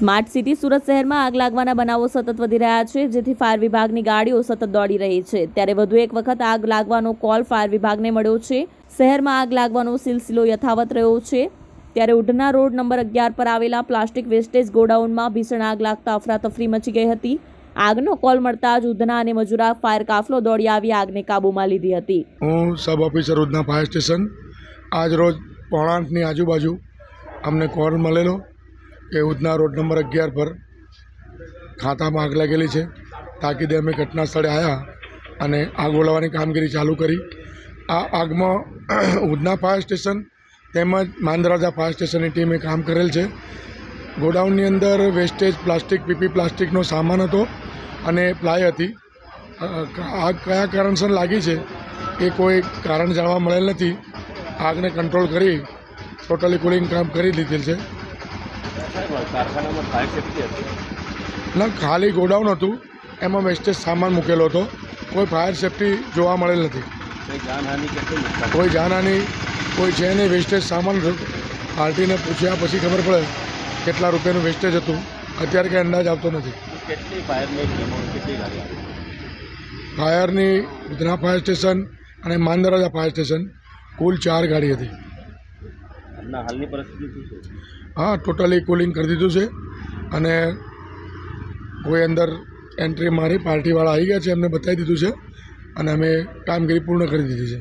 Smart city Surat શહેરમાં આગ લાગવાના બનાવો સતત વધી રહ્યા છે, જેથી ફાયર વિભાગની ગાડીઓ સતત દોડી રહી છે. ત્યારે વધુ એક વખત આગ લાગવાનો કોલ ફાયર વિભાગને મળ્યો છે. શહેરમાં આગ લાગવાનો સિલસિલો યથાવત રહ્યો છે. ત્યારે ઉધના રોડ નંબર અગિયાર પર આવેલા પ્લાસ્ટિક વેસ્ટેજ ગોડાઉનમાં ભીષણ આગ લાગતા અફરાતફરી મચી ગઈ હતી. આગનો કોલ મળતા જ ઉધના અને મજુરા ફાયર કાફલો દોડી આવી આગને કાબૂમાં લીધી હતી. હું sub officer Udhna fire station. આજ રોજ પોણા આજુબાજુ અમને કોલ મળેલો. કે ઉધના રોડ નંબર અગિયાર પર ખાતામાં આગ લાગેલી છે. તાકીદે અમે ઘટના સ્થળે આવ્યા અને આગ ઓલવવાની કામગીરી ચાલુ કરી. આ આગમાં ઉધના ફાયર સ્ટેશન તેમજ માંદરાજા ફાયર સ્ટેશનની ટીમે કામ કરેલ છે. ગોડાઉનની અંદર વેસ્ટેજ પ્લાસ્ટિક, પીપી પ્લાસ્ટિકનો સામાન હતો અને પ્લાય હતી. આગ કયા કારણસર લાગી છે એ કોઈ કારણ જાણવા મળેલ નથી. આગને કંટ્રોલ કરી ટોટલી કુલિંગ કામ કરી લીધેલ છે કારખાનામાં ફાયર સેફ્ટી હતી ના, ખાલી ગોડાઉન હતું. એમાં વેસ્ટેજ સામાન મૂકેલો હતો. કોઈ ફાયર સેફ્ટી જોવા મળેલ નથી. કંઈ જાનહાનિ, કોઈ છે નહીં વેસ્ટેજ સામાન પાર્ટીને પૂછ્યા પછી ખબર પડે કેટલા રૂપિયાનું વેસ્ટેજ હતું. અત્યારે કંઈ અંદાજ આવતો નથી. ફાયરની ઉધના ફાયર સ્ટેશન અને માંદરાજા ફાયર સ્ટેશન કુલ ચાર ગાડી હતી. આજના હાલની પરિસ્થિતિ શું છે? હા ટોટલી કુલિંગ કરી દીધું છે. અને કોઈ અંદર એન્ટ્રી મારી પાર્ટીવાળા આવી ગયા છે, એમને બતાવી દીધું છે. અને અમે કામગીરી પૂર્ણ કરી દીધી છે.